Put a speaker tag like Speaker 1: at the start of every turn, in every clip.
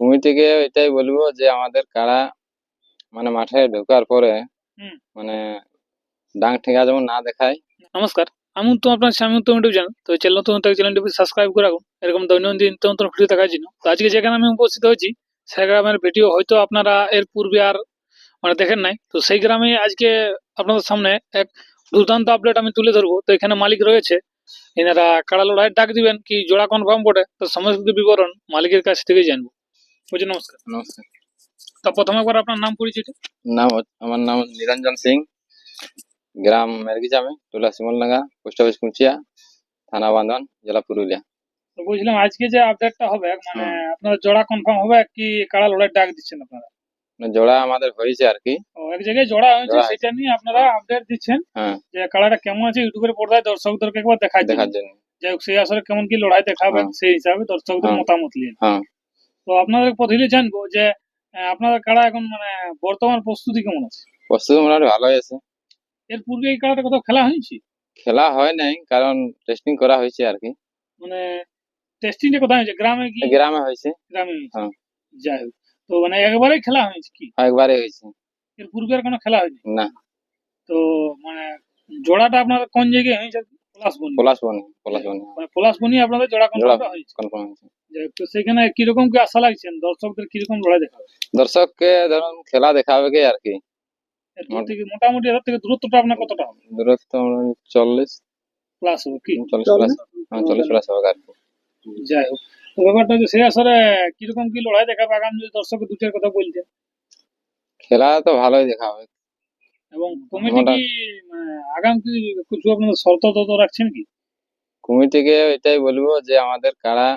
Speaker 1: কমিটিকে এটাই বলব যে আমাদের কারা মানে মাঠে ঢোকার পরে। মানে ডাং ঠেঙ্গা যেমন না দেখায়।
Speaker 2: নমস্কার। আমি তো আপনার স্বামী উত্তম ইউটিউব চ্যানেল। তো চ্যানেল থেকে চ্যানেলটি সাবস্ক্রাইব করে রাখুন। এরকম দৈনন্দিন নিত্য নতুন ভিডিও দেখার জন্য। তো আজকে যেখানে আমি উপস্থিত হয়েছি সেই গ্রামের ভিডিও হয়তো আপনারা এর পূর্বে আর মানে দেখেন নাই। তো সেই গ্রামে আজকে আপনাদের সামনে এক দুর্দান্ত আপডেট আমি তুলে ধরবো। তো এখানে মালিক রয়েছে। এনারা কাড়া লড়াইয়ের ডাক দিবেন কি জোড়া কনফার্ম বটে? তো সমস্ত বিবরণ মালিকের কাছ থেকে জানব। বুঝি নমস্কার।
Speaker 1: নমস্কার।
Speaker 2: তো প্রথমে একবার আপনার নাম পরিচিত?
Speaker 1: নাম আমার নাম নিরঞ্জন সিং। গ্রাম মেরগিজামে টোলা শিমলডাঙ্গা পোস্ট অফিস কুঞ্চিয়া থানা বান্ধন জেলা পুরুলিয়া।
Speaker 2: তো বুঝলাম আজকে যে আপডেটটা হবে মানে আপনার জোড়া কনফার্ম হবে কি কাড়া লড়াইয়ের ডাক দিচ্ছেন আপনারা?
Speaker 1: জোড়া আমাদের হয়েছে আর কি।
Speaker 2: এক জায়গায় জোড়া হয়েছে সেটা নিয়ে আপনারা আপডেট দিচ্ছেন
Speaker 1: হ্যাঁ।
Speaker 2: যে কাড়াটা কেমন আছে ইউটিউবের পর্দায় দর্শকদেরকে একবার দেখার জন্য
Speaker 1: দেখার জন্য।
Speaker 2: যাই হোক সেই আসলে কেমন কি লড়াই দেখাবেন
Speaker 1: হ্যাঁ।
Speaker 2: সেই হিসাবে দর্শকদের
Speaker 1: হ্যাঁ।
Speaker 2: মতামত নিয়ে। তো আপনাদের প্রথমে জানব যে আপনাদের কাড়া এখন মানে বর্তমান প্রস্তুতি কেমন আছে?
Speaker 1: প্রস্তুতি মোটামুটি ভালোই আছে।
Speaker 2: এর পূর্বে এই কাড়াটা কোথাও খেলা হয়েছে?
Speaker 1: খেলা হয় নাই কারণ টেস্টিং করা হয়েছে আর কি।
Speaker 2: মানে টেস্টিংটা কোথায় হয়েছে? গ্রামে কি?
Speaker 1: গ্রামে হয়েছে।
Speaker 2: গ্রামে?
Speaker 1: হ্যাঁ।
Speaker 2: যাই হোক। তো মানে একবারেই খেলা হয়েছে কি?
Speaker 1: একবারে হয়েছে।
Speaker 2: এর পূর্বে আর কোনো খেলা হয়নি?
Speaker 1: না।
Speaker 2: তো মানে জোড়াটা আপনাদের কোন জায়গায় হয়েছে? পলাশবনি মানে পলাশবনি আপনাদের জোড়া
Speaker 1: জোড়া
Speaker 2: হয়েছে।
Speaker 1: কনফার্ম হয়েছে।
Speaker 2: তো সেখানে কীরকম কি আশা লাগছেন? দর্শকদের কীরকম লড়াই দেখাবে?
Speaker 1: দর্শককে ধরুন খেলা দেখাবে কি। আর কি
Speaker 2: মোটামুটি এর থেকে দূরত্বটা আপনার কতটা হবে?
Speaker 1: দূরত্ব চল্লিশ।
Speaker 2: প্লাস হবে কি?
Speaker 1: চল্লিশ প্লাস হ্যাঁ চল্লিশ প্লাস হবে আর কি।
Speaker 2: যাই হোক তো ব্যাপারটা হচ্ছে সেই আসরে কীরকম কি লড়াই দেখাবে? আগামী যদি দর্শকের দুটার কথা বলছেন
Speaker 1: খেলা তো ভালোই দেখা হবে
Speaker 2: এবং কমিটি
Speaker 1: মোটা-
Speaker 2: কি মানে, আগাম কি কিছু আপনাদের শর্ত তত রাখছেন কি?
Speaker 1: কমিটিকে এটাই বলব যে আমাদের কারা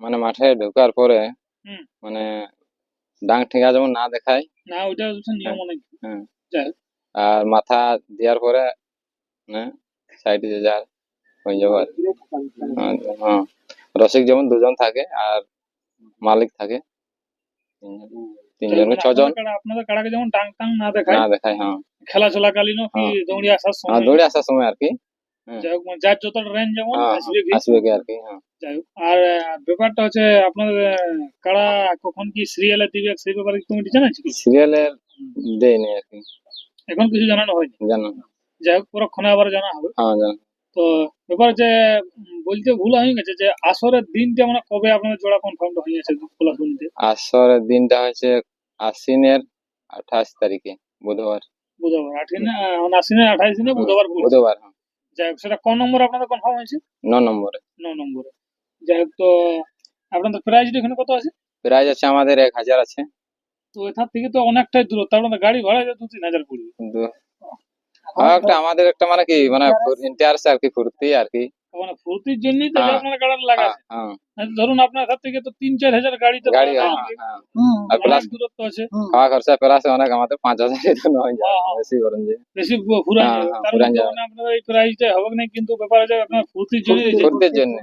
Speaker 1: মানে মাঠে ঢোকার পরে। মানে ডাং ঠেঙ্গা যেমন না দেখায়
Speaker 2: না হচ্ছে নিয়ম অনেক।
Speaker 1: হ্যাঁ। আর মাথা দেওয়ার পরে মানে সাইডে যে যার হয়ে যাবে হ্যাঁ, হ্যাঁ রসিক যেমন দুজন থাকে আর মালিক থাকে। তিনজন-
Speaker 2: মানে
Speaker 1: ছজন।
Speaker 2: আপনাদের কাড়া- আপনাদের কাড়াকে যেমন টাং টাং না দেখায়
Speaker 1: না দেখায় হ্যাঁ।
Speaker 2: খেলা চলাকালীনও কি
Speaker 1: হ্যাঁ।
Speaker 2: দৌড়ে আসার
Speaker 1: হ্যাঁ
Speaker 2: সময়?
Speaker 1: দৌড়ে আসার সময় আর কি।
Speaker 2: যাই হোক মানে যার যতটা রেঞ্জ যেমন
Speaker 1: হ্যাঁ,
Speaker 2: আসবে কি
Speaker 1: আসবে কি আর কি হ্যাঁ।
Speaker 2: যাই হোক আর ব্যাপারটা হচ্ছে আপনাদের আহ, কারা কখন কি সিরিয়ালে দিবে সেই ব্যাপারে কমিটি জানাচ্ছে কি?
Speaker 1: সিরিয়ালের দেয়নি আর কি।
Speaker 2: এখন কিছু জানানো হয়নি?
Speaker 1: জানো
Speaker 2: যাই হোক পরক্ষণে আবার জানা হবে।
Speaker 1: হ্যাঁ জানো
Speaker 2: তো এবার যে বলতে ভুল হয়ে গেছে যে আসরের দিনটা মানে কবে আপনাদের জোড়া কনফার্ম হয়ে গেছে খোলা শুনতে?
Speaker 1: আসরের দিনটা হচ্ছে আশ্বিনের আঠাশ তারিখে বুধবার।
Speaker 2: বুধবার। আঠিনে আহ, আশ্বিনে আঠাইশ দিনে বুধবার
Speaker 1: বুধবার হ্যাঁ।
Speaker 2: যাই হোক সেটা কোন নম্বর আপনাদের কনফার্ম হয়েছে?
Speaker 1: ন নম্বরে।
Speaker 2: ন নম্বরে। যাই হোক তো আপনাদের প্রাইস এখানে কত আছে?
Speaker 1: প্রাইজ আছে আমাদের এক হাজার আছে।
Speaker 2: তো এখান থেকে তো অনেকটাই দূরত্ব। আপনাদের গাড়ি ভাড়া দু তিন হাজার পড়বে।
Speaker 1: একটা আমাদের একটা মানে কি মানে ইন্টারেস্ট আর কি ফুর্তি আর কি
Speaker 2: মানে ফুর্তির জন্যই তো
Speaker 1: হ্যাঁ।
Speaker 2: আপনার গাড়ি লাগা
Speaker 1: হ্যাঁ, হ্যাঁ
Speaker 2: ধরুন আপনার কাছ থেকে তো তিন চার হাজার গাড়িতে
Speaker 1: গাড়ি
Speaker 2: ভাড়া
Speaker 1: হ্যাঁ,
Speaker 2: লাগবে।
Speaker 1: হ্যাঁ। আর
Speaker 2: অনেক
Speaker 1: প্লাস
Speaker 2: দূরত্ব আছে
Speaker 1: খাওয়া খরচা প্লাস অনেক আমাদের পাঁচ হাজার এজন্য হয়ে যায়
Speaker 2: হ্যাঁ, হ্যাঁ।
Speaker 1: বেশি করেন যে
Speaker 2: বেশি ঘু- ঘুরান
Speaker 1: হ্যাঁ,
Speaker 2: যাবে
Speaker 1: হ্যাঁ,
Speaker 2: তার
Speaker 1: ঘুরান
Speaker 2: মধ্যে
Speaker 1: যাবে।
Speaker 2: মানে আপনার এই প্রাইসটা হবে না কিন্তু ব্যাপার আছে আপনার ফুর্তির জন্য
Speaker 1: ফুর্তির জন্য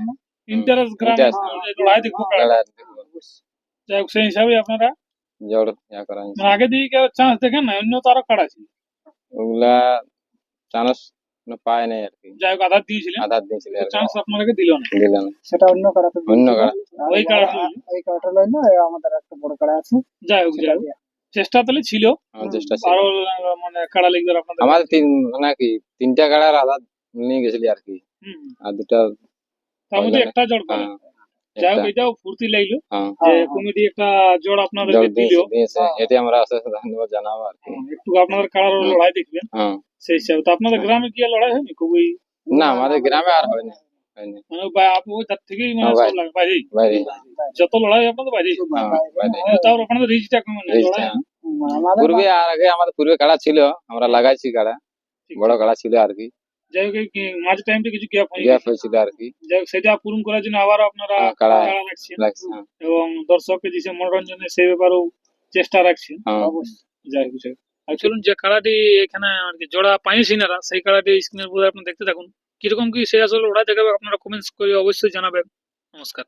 Speaker 2: ইন্টারেস্ট গ্রাম
Speaker 1: Interest।
Speaker 2: লড়াই দেখব
Speaker 1: খেলার
Speaker 2: যাই হোক সেই হিসাবে আপনারা
Speaker 1: জোর ইয়া করা হয়েছে।
Speaker 2: মানে আগে দিকে চান্স দেখেন না অন্য তো আরও কাড়া ছিল
Speaker 1: ওগুলা চান্স পায় নাই আর কি।
Speaker 2: যাই হোক আধার দিয়েছিলেন।
Speaker 1: আধার দিয়েছিল আর কি।
Speaker 2: চান্স আপনাকে দিল না?
Speaker 1: দিল না।
Speaker 3: সেটা অন্য কাড়াতে
Speaker 1: অন্য কাড়া
Speaker 2: ওই কাড়াটা
Speaker 3: ওই কাড়াটা লয় না আমাদের একটা বড় কাড়া আছে।
Speaker 2: যাই হোক যাই চেষ্টা তাহলে ছিল।
Speaker 1: চেষ্টা ছিল।
Speaker 2: আরও মানে কাড়া লিখবে আপনাদের?
Speaker 1: আমাদের তিন মানে কি তিনটা গাড়ার আধার নিয়ে গেছিলি আর কি। আর দুটা
Speaker 2: তার মধ্যে একটা জোড় পেলেন
Speaker 1: হ্যাঁ,
Speaker 2: যাই হোক এটাও ফুর্তি লাগল
Speaker 1: হ্যাঁ।
Speaker 2: যে
Speaker 3: হ্যাঁ,
Speaker 2: কমিটি একটা জোড় আপনাদের
Speaker 1: জোর
Speaker 2: দিল।
Speaker 1: এটি আমরা অশেষ ধন্যবাদ জানাব আর কি।
Speaker 2: একটু আপনাদের কাড়ার লড়াই দেখবেন।
Speaker 1: হ্যাঁ।
Speaker 2: সেই হিসাবে। তো আপনাদের গ্রামে কি লড়াই হয়নি? খুবই
Speaker 1: না আমাদের গ্রামে আর হয়নি
Speaker 2: মানে আপনি ওই তার থেকেই মানে
Speaker 1: হ্যাঁ,
Speaker 2: সব লাগে।
Speaker 1: বাইরে
Speaker 2: যত লড়াই আপনাদের
Speaker 1: হ্যাঁ বাইরে
Speaker 2: মানে তাও আপনাদের রিচটা কমে লড়াই।
Speaker 1: হ্যাঁ।
Speaker 3: হুম, আমাদের
Speaker 1: পূর্বে আর আগে আমাদের পূর্বে কাড়া ছিল আমরা লাগাইছি কাড়া। বড় কাড়া ছিল আর কি।
Speaker 2: যাই হোক মাঝ টাইমটা কিছু গ্যাপ হয়ে
Speaker 1: গ্যাপ হয়েছিল আর কি।
Speaker 2: যাই হোক সেটা পূরণ করার জন্য আবার আপনারা
Speaker 1: হ্যাঁ, কাড়া
Speaker 2: রাখছেন
Speaker 1: হ্যাঁ,
Speaker 2: এবং দর্শককে দিচ্ছে মনোরঞ্জনের সেই ব্যাপারেও চেষ্টা রাখছেন
Speaker 1: হ্যাঁ।
Speaker 2: যাই হোক। চলুন যে কাড়াটি এখানে আর কি জোড়া পাইছি না সেই কাড়াটি স্ক্রিনের উপরে আপনি দেখতে থাকুন। কীরকম কি সেই আসলে ওরা দেখাবে আপনারা কমেন্টস করে অবশ্যই জানাবেন। নমস্কার।